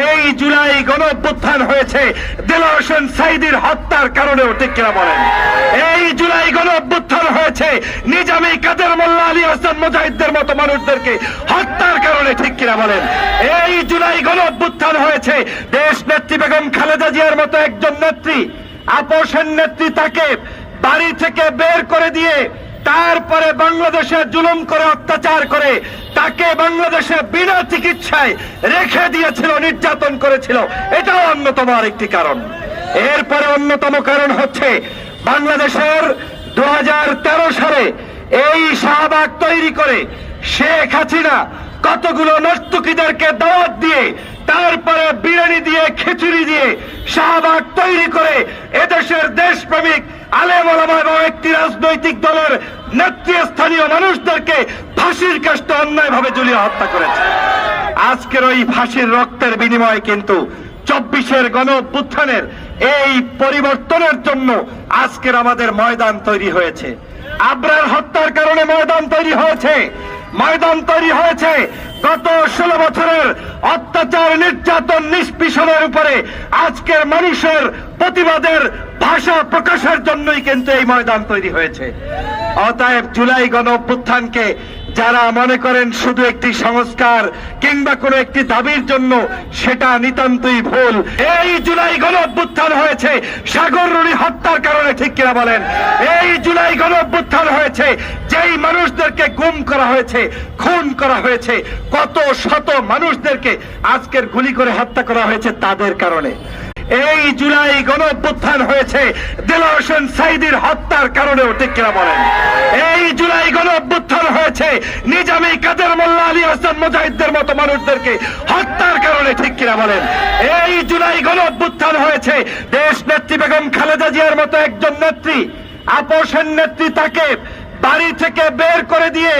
এই জুলাই গণ হয়েছে। দিলার হোসেন সাইদির হত্যার কারণেও ঠিক কিনা বলেন? এই জুলাই গণ হয়েছে, নিজামী কাদের মোল্লা আলী হাসান মুজাহিদদের মতো মানুষদেরকে হত্যার কারণে ঠিক কিনা বলেন? এই জুলাই গণ হয়েছে দেশ নেত্রী বেগম খালেদা জিয়ার মতো একজন নেত্রী, আপোষের নেত্রী তাকে বাড়ি থেকে বের করে দিয়ে তারপরে বাংলাদেশে জুলুম করে অত্যাচার করে তাকে বাংলাদেশে বিনা চিকিৎসায় রেখে দিয়েছিল, নির্যাতন করেছিল। এটাও অন্যতম আরেকটি কারণ। এরপরে অন্যতম কারণ হচ্ছে, বাংলাদেশের দু সালে এই শাহবাগ তৈরি করে শেখ হাসিনা কতগুলো নর্তকীদেরকে দাওয়াত দিয়ে, তারপরে বিরিয়ানি দিয়ে, খিচুড়ি দিয়ে শাহবাগ তৈরি করে এদেশের দেশপ্রেমিক আলেম ওলামা এবং একটি রাজনৈতিক দলের নেতৃস্থানীয় মানুষদেরকে ফাঁসির কাজটা অন্যায়ভাবে হত্যা করেছে। আজকের ওই ফাঁসির রক্তের বিনিময়ে কিন্তু চব্বিশের এই পরিবর্তনের জন্য আজকের আমাদের ময়দান তৈরি হয়েছে। হত্যার কারণে ময়দান তৈরি হয়েছে। ময়দান তৈরি হয়েছে গত ষোলো বছরের অত্যাচার, নির্যাতন, নিষ্পিষণের উপরে। আজকের মানুষের প্রতিবাদের ভাষা প্রকাশের জন্যই কিন্তু এই ময়দান তৈরি হয়েছে। অতএব জুলাই গণ অভ্যুত্থানকে যারা মনে করেন শুধু একটি সংস্কার কিংবা কোনো একটি দাবির জন্য, সেটা নিতান্তই ভুল। এই জুলাই গণ অভ্যুত্থান হয়েছে, সাগর রুনি হত্যার কারণে, ঠিক কিনা বলেন? এই জুলাই গণ অভ্যুত্থান হয়েছে, যেই মানুষদেরকে গুম করা হয়েছে, খুন করা হয়েছে, কত শত মানুষদেরকে আজকের গুলি করে হত্যা করা হয়েছে তাদের কারণে। এই জুলাই গণ হয়েছে। দিলার হোসেন সাইদির হত্যার কারণেও ঠিক কিনা বলেন? এই জুলাই গণ হয়েছে, নিজামী কাদের মোল্লা আলী হাসান মুজাহিদদের মতো মানুষদেরকে হত্যার কারণে ঠিক কিনা বলেন? এই জুলাই গণ হয়েছে দেশ নেত্রী বেগম খালেদা জিয়ার মতো একজন নেত্রী, আপোষের নেত্রী তাকে বাড়ি থেকে বের করে দিয়ে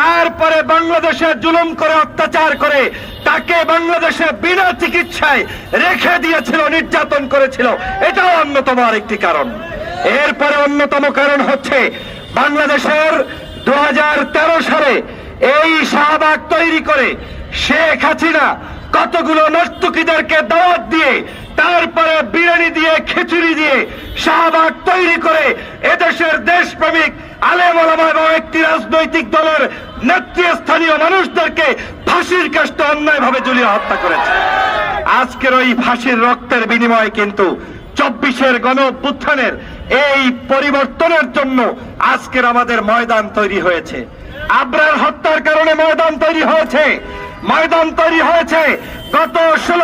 তারপরে বাংলাদেশে জুলুম করে, অত্যাচার করে, তাকে বাংলাদেশে বিনা চিকিৎসায় রেখে দিয়েছিল, নির্যাতন করেছিল। এটাও অন্যতম আরেকটি কারণ। এরপরে অন্যতম কারণ হচ্ছে, বাংলাদেশের দু সালে এই শাহবাগ তৈরি করে শেখ হাসিনা কতগুলো নর্তকীদেরকে দাওয়াত দিয়ে, তারপরে বিরিয়ানি দিয়ে, খিচুড়ি দিয়ে শাহবাগ তৈরি করে এদেশের দেশপ্রেমিক একটি রাজনৈতিক দলের নেতৃস্থানীয় মানুষদেরকে ফাঁসির কাজটা অন্যায়ভাবে ঝুলিয়ে হত্যা করেছে। আজকের ওই ফাঁসির রক্তের বিনিময়ে কিন্তু চব্বিশের গণ অভ্যুত্থানের এই পরিবর্তনের জন্য আজকের আমাদের ময়দান তৈরি হয়েছে। আব্রার হত্যার কারণে ময়দান তৈরি হয়েছে। ময়দান তৈরি হয়েছে। গত ষোলো